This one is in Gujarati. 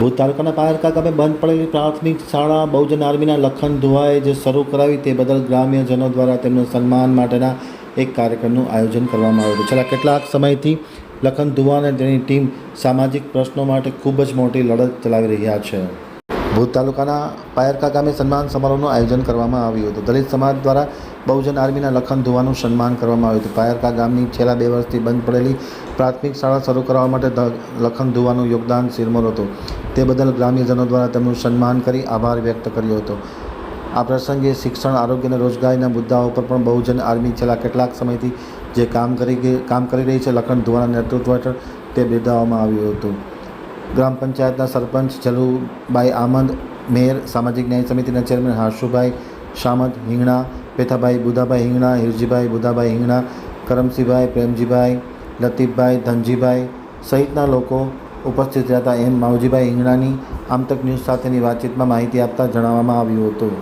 ભુજ તાલુકાના પાયરકા ગામે બંધ પડેલી પ્રાથમિક શાળા, બહુજન આર્મીના લખન ધુઆએ જે શરૂ કરાવી તે બદલ ગ્રામ્યજનો દ્વારા તેમનું સન્માન માટેના એક કાર્યક્રમનું આયોજન કરવામાં આવ્યું છેલ્લા કેટલાક સમયથી લખન ધુવા અને તેની ટીમ સામાજિક પ્રશ્નો માટે ખૂબ જ મોટી લડત ચલાવી રહ્યા છે. ભુજ તાલુકાના પાયરકા ગામે સન્માન સમારોહનું આયોજન કરવામાં આવ્યું હતું. દલિત સમાજ દ્વારા બહુજન આર્મીના લખન ધુવાનું સન્માન કરવામાં આવ્યું હતું. પાયરકા ગામની છેલ્લા બે વર્ષથી બંધ પડેલી પ્રાથમિક શાળા શરૂ કરવા માટે લખન ધુવાનું યોગદાન સિરમોર હતું. તે બદલ ગ્રામ્યજનો દ્વારા તેમનું સન્માન કરી આભાર વ્યક્ત કર્યો હતો. આ પ્રસંગે શિક્ષણ, આરોગ્ય અને રોજગારીના મુદ્દાઓ પર પણ બહુજન આર્મી છેલ્લા કેટલાક સમયથી જે કામ કરી કામ કરી રહી છે, લખન ધુવાના નેતૃત્વ હેઠળ તે બિરદાવવામાં આવ્યું હતું. ગ્રામ પંચાયતના સરપંચ જલુભાઈ આમંદ, મેયર, સામાજિક ન્યાય સમિતિના ચેરમેન હાર્ષુભાઈ શામત હિંગણા, પેથાભાઈ બુધાભાઈ હિંગણા, હિરજીભાઈ બુધાભાઈ હિંગણા કરમસિંહભાઈ પ્રેમજીભાઈ, લતીફભાઈ ધનજીભાઈ સહિતના લોકો ઉપસ્થિત રહ્યા હતા એમ માવજીભાઈ હિંગણાની આમતક ન્યૂઝ સાથેની વાતચીતમાં માહિતી આપતા જણાવવામાં આવ્યું હતું.